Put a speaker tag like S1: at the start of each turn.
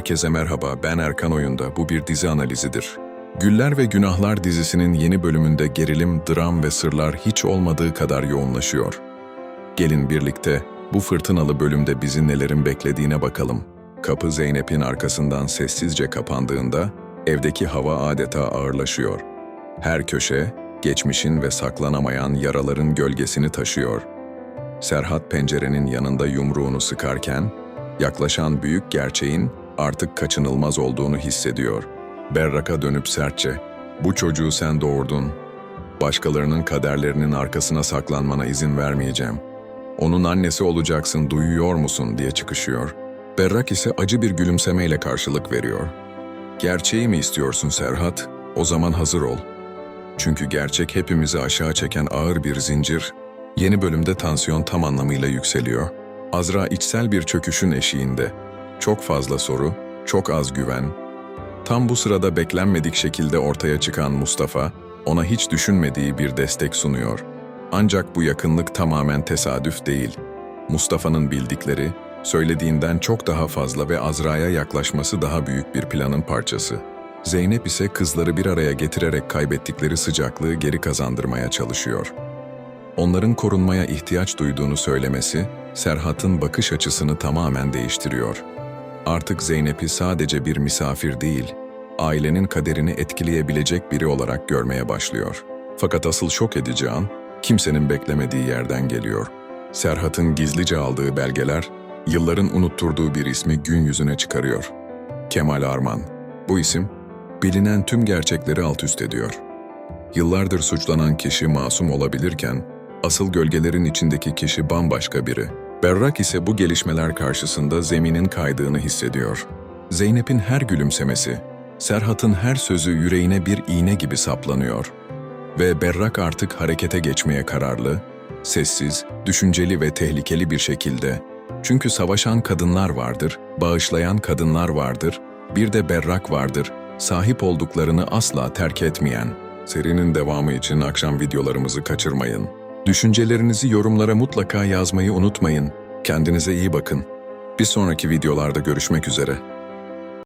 S1: Herkese merhaba, ben Erkan Oyunda. Bu bir dizi analizidir. Güller ve Günahlar dizisinin yeni bölümünde gerilim, dram ve sırlar hiç olmadığı kadar yoğunlaşıyor. Gelin birlikte bu fırtınalı bölümde bizi nelerin beklediğine bakalım. Kapı Zeynep'in arkasından sessizce kapandığında evdeki hava adeta ağırlaşıyor. Her köşe, geçmişin ve saklanamayan yaraların gölgesini taşıyor. Serhat pencerenin yanında yumruğunu sıkarken, yaklaşan büyük gerçeğin artık kaçınılmaz olduğunu hissediyor. Berrak'a dönüp sertçe, ''Bu çocuğu sen doğurdun. Başkalarının kaderlerinin arkasına saklanmana izin vermeyeceğim. Onun annesi olacaksın, duyuyor musun?'' diye çıkışıyor. Berrak ise acı bir gülümsemeyle karşılık veriyor. ''Gerçeği mi istiyorsun Serhat? O zaman hazır ol. Çünkü gerçek hepimizi aşağı çeken ağır bir zincir, yeni bölümde tansiyon tam anlamıyla yükseliyor. Azra içsel bir çöküşün eşiğinde. Çok fazla soru, çok az güven. Tam bu sırada beklenmedik şekilde ortaya çıkan Mustafa, ona hiç düşünmediği bir destek sunuyor. Ancak bu yakınlık tamamen tesadüf değil. Mustafa'nın bildikleri, söylediğinden çok daha fazla ve Azra'ya yaklaşması daha büyük bir planın parçası. Zeynep ise kızları bir araya getirerek kaybettikleri sıcaklığı geri kazandırmaya çalışıyor. Onların korunmaya ihtiyaç duyduğunu söylemesi, Serhat'ın bakış açısını tamamen değiştiriyor. Artık Zeynep'i sadece bir misafir değil, ailenin kaderini etkileyebilecek biri olarak görmeye başlıyor. Fakat asıl şok edici an, kimsenin beklemediği yerden geliyor. Serhat'ın gizlice aldığı belgeler, yılların unutturduğu bir ismi gün yüzüne çıkarıyor. Kemal Arman. Bu isim, bilinen tüm gerçekleri alt üst ediyor. Yıllardır suçlanan kişi masum olabilirken, asıl gölgelerin içindeki kişi bambaşka biri. Berrak ise bu gelişmeler karşısında zeminin kaydığını hissediyor. Zeynep'in her gülümsemesi, Serhat'ın her sözü yüreğine bir iğne gibi saplanıyor. Ve Berrak artık harekete geçmeye kararlı, sessiz, düşünceli ve tehlikeli bir şekilde. Çünkü savaşan kadınlar vardır, bağışlayan kadınlar vardır, bir de Berrak vardır, sahip olduklarını asla terk etmeyen. Serinin devamı için akşam videolarımızı kaçırmayın. Düşüncelerinizi yorumlara mutlaka yazmayı unutmayın. Kendinize iyi bakın. Bir sonraki videolarda görüşmek üzere.